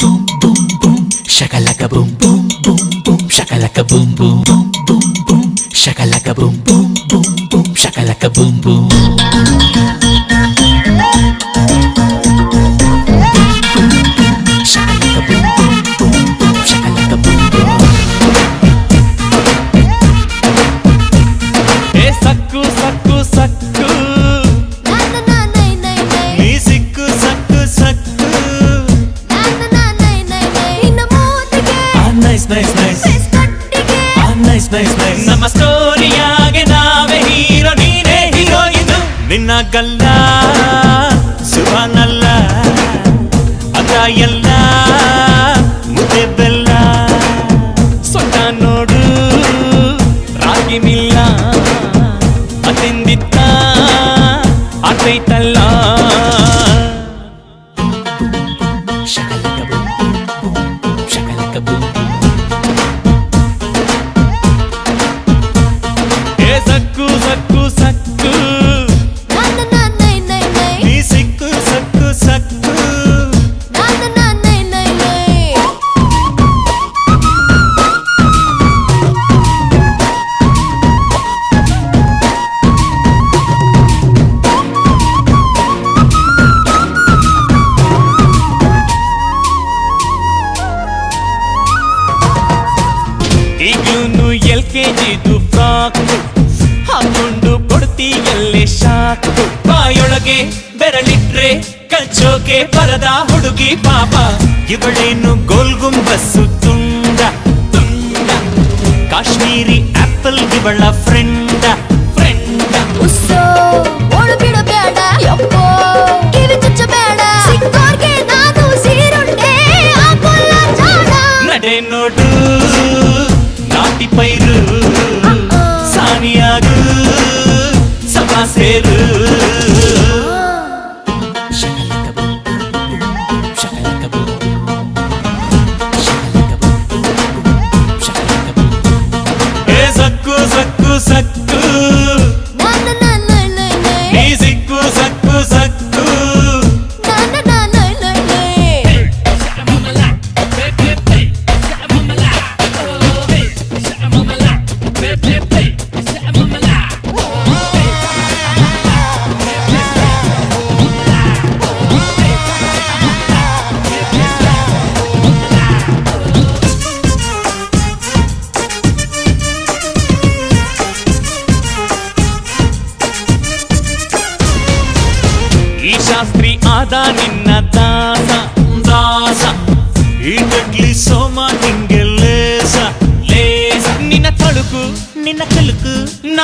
boom boom boom. Shakalaka boom boom boom boom. Shakalaka boom boom boom boom boom. Shakalaka boom boom boom boom. Shakalaka boom boom. Nice nice nice ನಮ್ಮ ಸ್ಟೋರಿಯಾಗೆ ನಾವೇ hero ನೀನೇ heroine ನಿನ್ನ ಗಲ್ಲ thank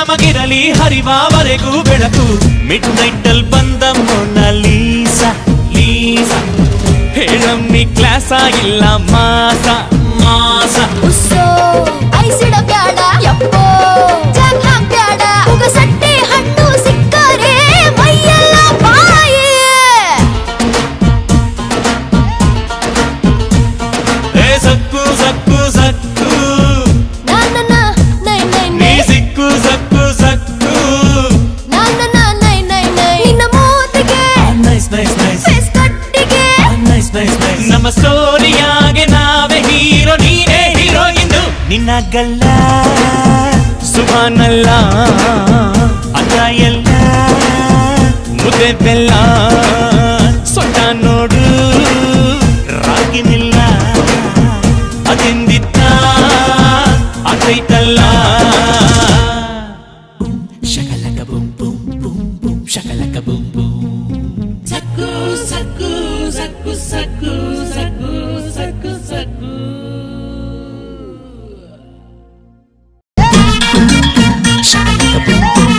ನಮಗಿರಲಿ ಹರಿವಾವರೆಗೂ ಬೆಳಕು mid ನೈಟಲ್ ಬಂದ ಮೊನಲೀಸ ಲೀಸ ಹೇಳಮ್ಮಿ ಕ್ಲಾಸ ಇಲ್ಲ ಮಾಸ ನಮ್ಮ ಸ್ಟೋರಿಯಾಗೆ ನಾವೇ ಹೀರೋ ನೀನೇ ಹೀರೋ ಇಂದು ನಿನ್ನಗಲ್ಲ ಸುಮಾನಲ್ಲ ಅಲ್ಲ ಎಲ್ಲ ಮುದ್ದೆ ಬೆಲ್ಲ. Yeah.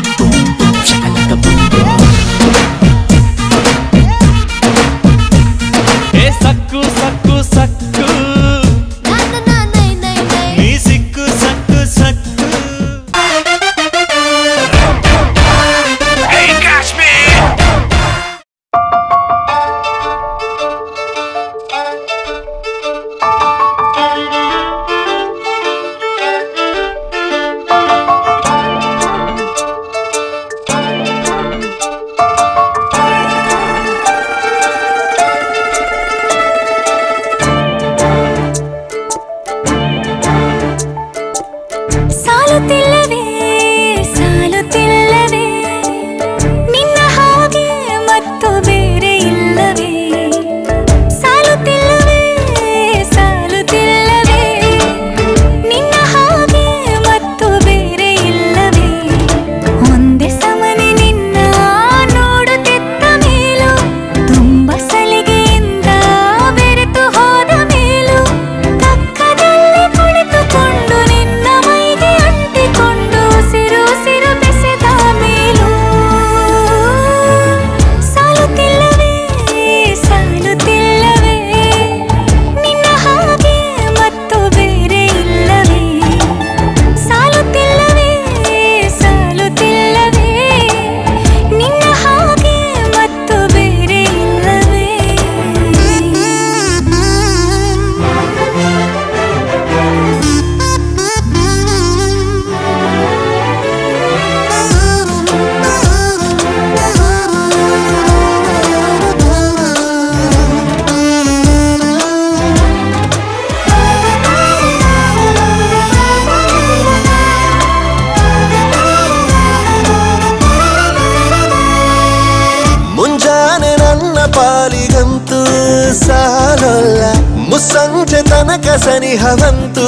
ಸನಿಹವಂತೂ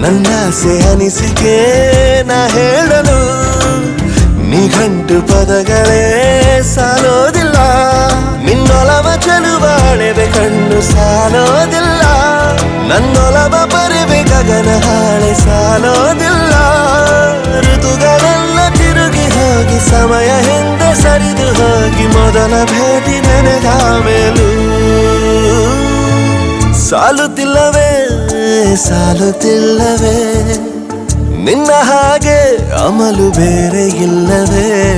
ನನ್ನ ಸೆ ಅನಿಸಿಕೆ ನಾ ಹೇಳಲು. ನಿಘಂಟು ಪದಗಳೇ ಸಾಲೋದಿಲ್ಲ. ನಿನ್ನೊಲವ ಚೆಲುವಾಳೆವೆ ಕಣ್ಣು ಸಾಲೋದಿಲ್ಲ. ನನ್ನೊಲವ ಬರುವೆ ಗಗನ ಹಾಳೆ ಸಾಲೋದಿಲ್ಲ. ಋತುಗಳೆಲ್ಲ ತಿರುಗಿ ಹೋಗಿ ಸಮಯ ಹಿಂದೆ ಸರಿದು ಹೋಗಿ ಮೊದಲ ಭೇಟಿ ನನಗ ಸಾಲುತ್ತಿಲ್ಲವೇ ಸಾಲುತ್ತಿಲ್ಲವೇ. ನಿನ್ನ ಹಾಗೆ ಅಮಲು ಬೇರೆ ಇಲ್ಲವೇ.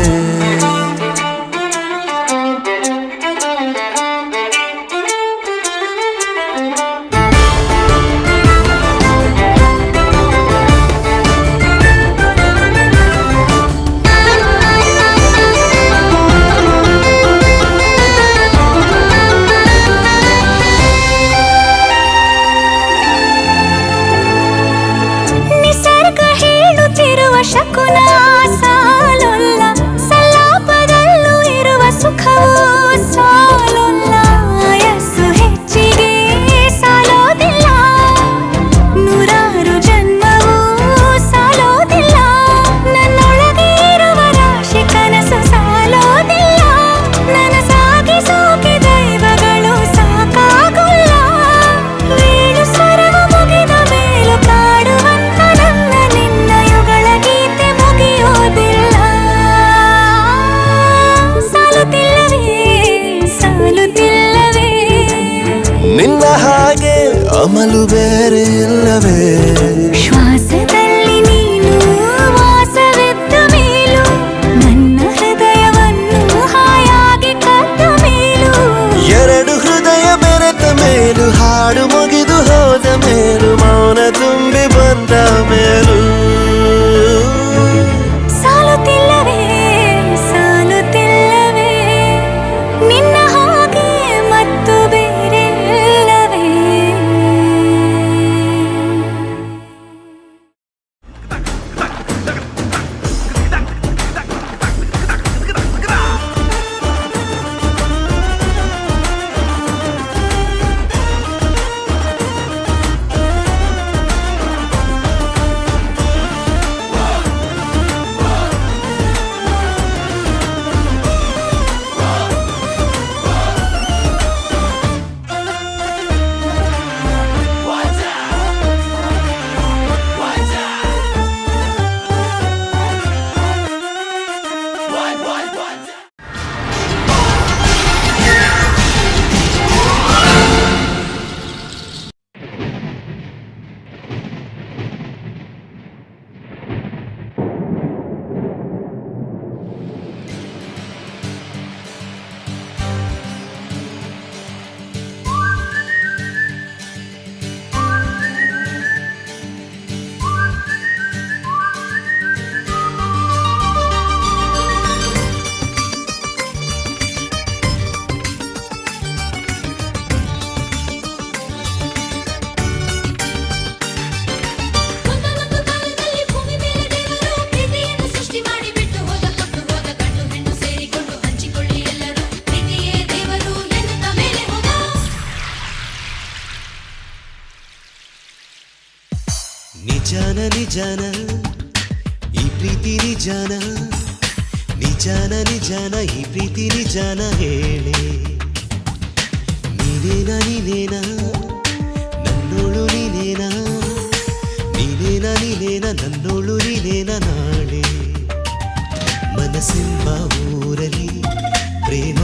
ನಿಜಾನ ಈ ಪ್ರೀತಿ ನಿಜಾನ ನಿಜಾನ ನಿಜಾನ ಈ ಪ್ರೀತಿ ನಿಜಾನ ಹೇಳಿ ನೀನೇನಾ ನೀನೇನಾ ನನ್ನೋಳು ನೀನೇನಾ ನೀನೇನಾ ನೀನೇನಾ ನನ್ನೋಳು ನೀನೇನಾ ನಾಳೆ ಮನಸ್ಸೆಂಬ ಊರಲಿ ಪ್ರೇಮ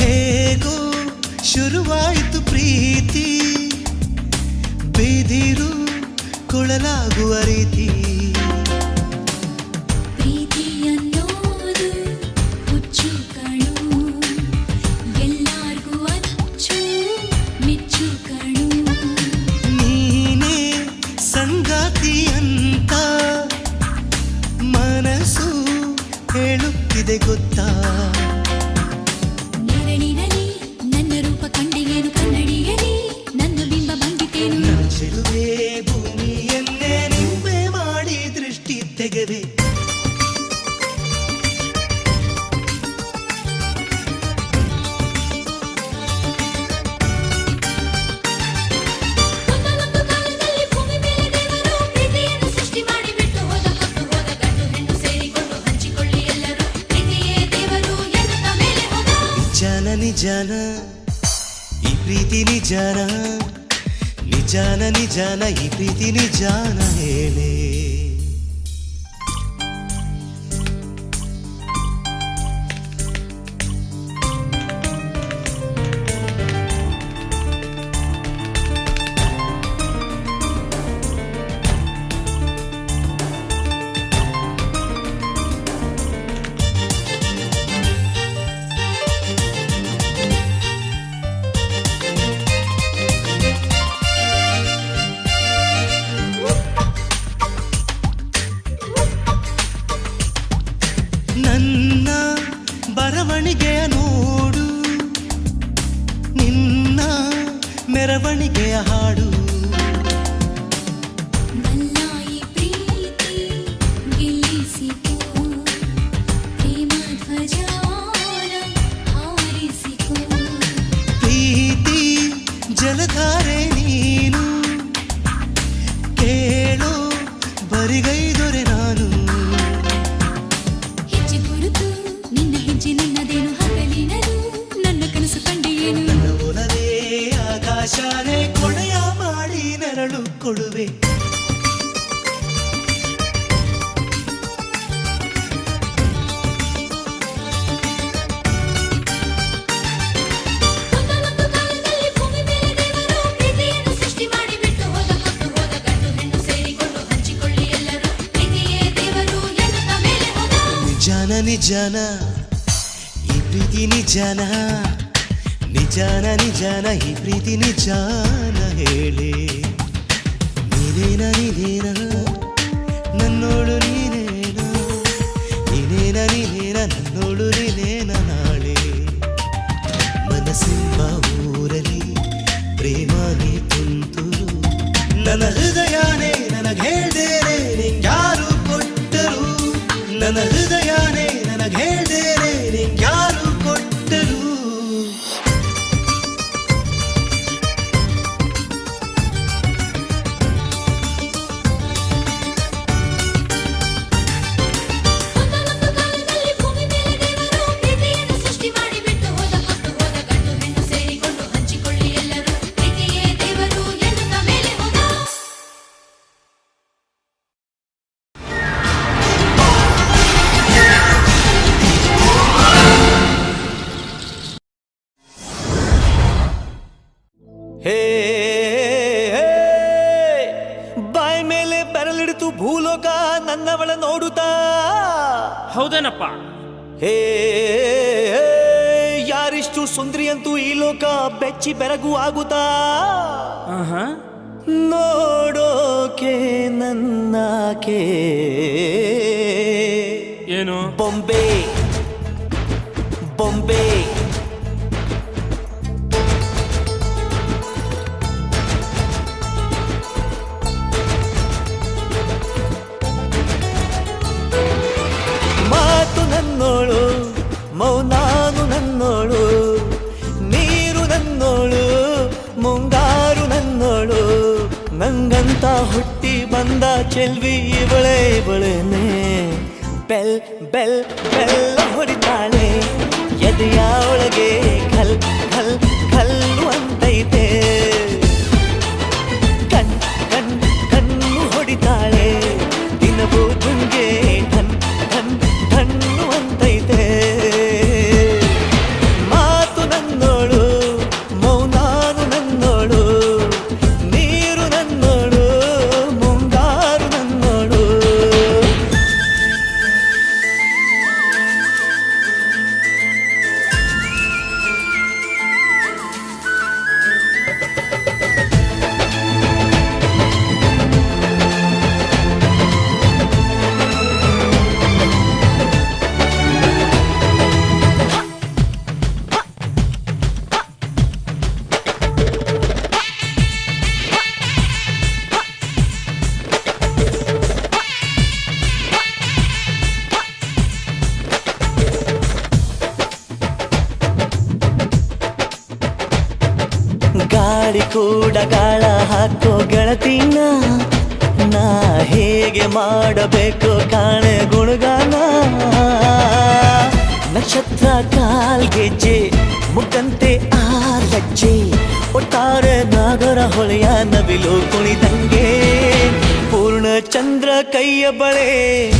ಹೇಗೋ ಶುರುವಾಯಿತು ಪ್ರೀತಿ ಬೇದಿರು ಕೊಳಲಾಗುವ ರೀತಿ. little baby. ಹಾಡು నిజన ఈ ప్రీతి నిజన ನಿಜಾನ ನಿಜಾನ ಈ ಪ್ರೀತಿ ನಿಜಾನ ಹೇಳಿ ನೀನೇನ ನೀನೇನ ನನ್ನೋಳು ನೀನೇನ ನೀನೇನ ನೀನೇನ ನನ್ನೋಳು ನೀನೇನ ನಾಳೆ ಮನಸ್ಸಿಂಬ ಊರಲಿ ಪ್ರೇಮ ನೀ ತುಂತುರು ನನ್ನ ಹೃದಯನೇ ನನಗೆ ಹೇಳ್ದೇನೆ ನಿಂಗ್ಯಾ ಅದೇನಪ್ಪ ಹೇ ಯಾರಿಷ್ಟು ಸುಂದರಿ ಅಂತೂ ಈ ಲೋಕ ಬೆಚ್ಚಿ ಬೆರಗು ಆಗುತ್ತಾ? ನೋಡೋಕೆ ನನ್ನಕೆ. ಏನು? ಬೊಂಬೆ. ಚೆಲ್ವಿ ಇವಳೆ ಇವಳೇನೆ. ಬೆಲ್ ಬೆಲ್, ಬೆಲ್ಲ ಹೊಡಿತಾಳೆ. ಎದೆಯ ಒಳಗೆ ಖಲ್ ಖಲ್ ಖಲ್ ಅಂತೈತೆ. ಕಣ್ ಕಣ್, ಕಣ್ಣು ಹೊಡಿತಾಳೆ. ದಿನವೂ ಧುಂಗೆ ಧನ್ ಧನ್ ಧಣ್ಣು ಹೇಗೆ ಮಾಡಬೇಕು ಕಾಣೆ ಗುಣಗಾನ. ನಕ್ಷತ್ರ ಕಾಲ್ಗೆಜ್ಜೆ ಮುಖಂತೆ ಆ ಲಜ್ಜೆ. ಒಟ್ಟಾರೆ ನಾಗರ ಹೊಳೆಯ ನವಿಲು ಕುಣಿದಂಗೆ. ಪೂರ್ಣ ಚಂದ್ರ ಕೈಯ ಬಳೆ.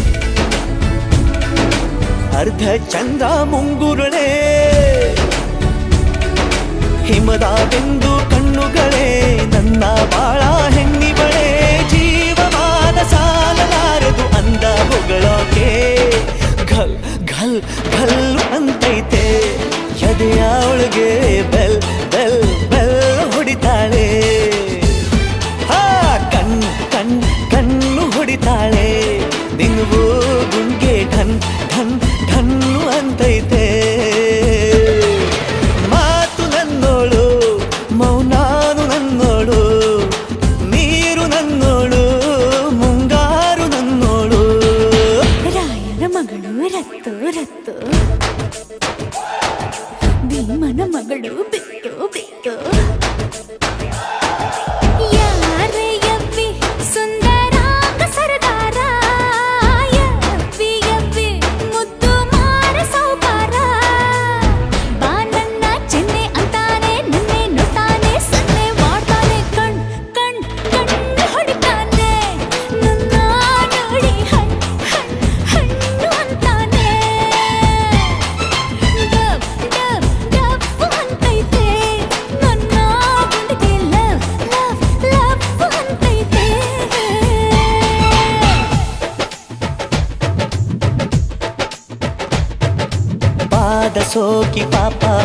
ಅರ್ಧ ಚಂದ್ರ ಮುಂಗುರುಳೆ. ಹಿಮದ ಕಣ್ಣುಗಳೇ, ನನ್ನ ಬಾಳ ಹೆಣ್ಣಿ ಬಳೆ ಜೀವಮಾನಸ ಹೊಗಳೋಕೆ ಘಲ್ ಘಲ್ ಘಲ್ ಅಂತೈತೆ ಎದೆಯ ಒಳಗೆ ಬೆಲ್ ಬೆಲ್ ಬೆಲ್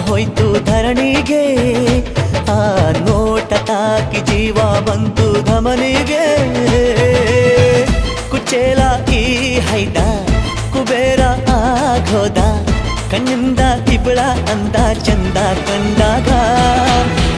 ಹೋಯ್ತು ಧರಣಿಗೆ. ಆ ನೋಟ ತಾಕಿ ಜೀವ ಬಂತು ಧಮನಿಗೆ. ಕುಚೇಲ ಈ ಹೈದ, ಕುಬೇರ ಆಗೋದ ಕಣ್ಣಿಂದ ಇಬ್ಬಳ ಅಂದ.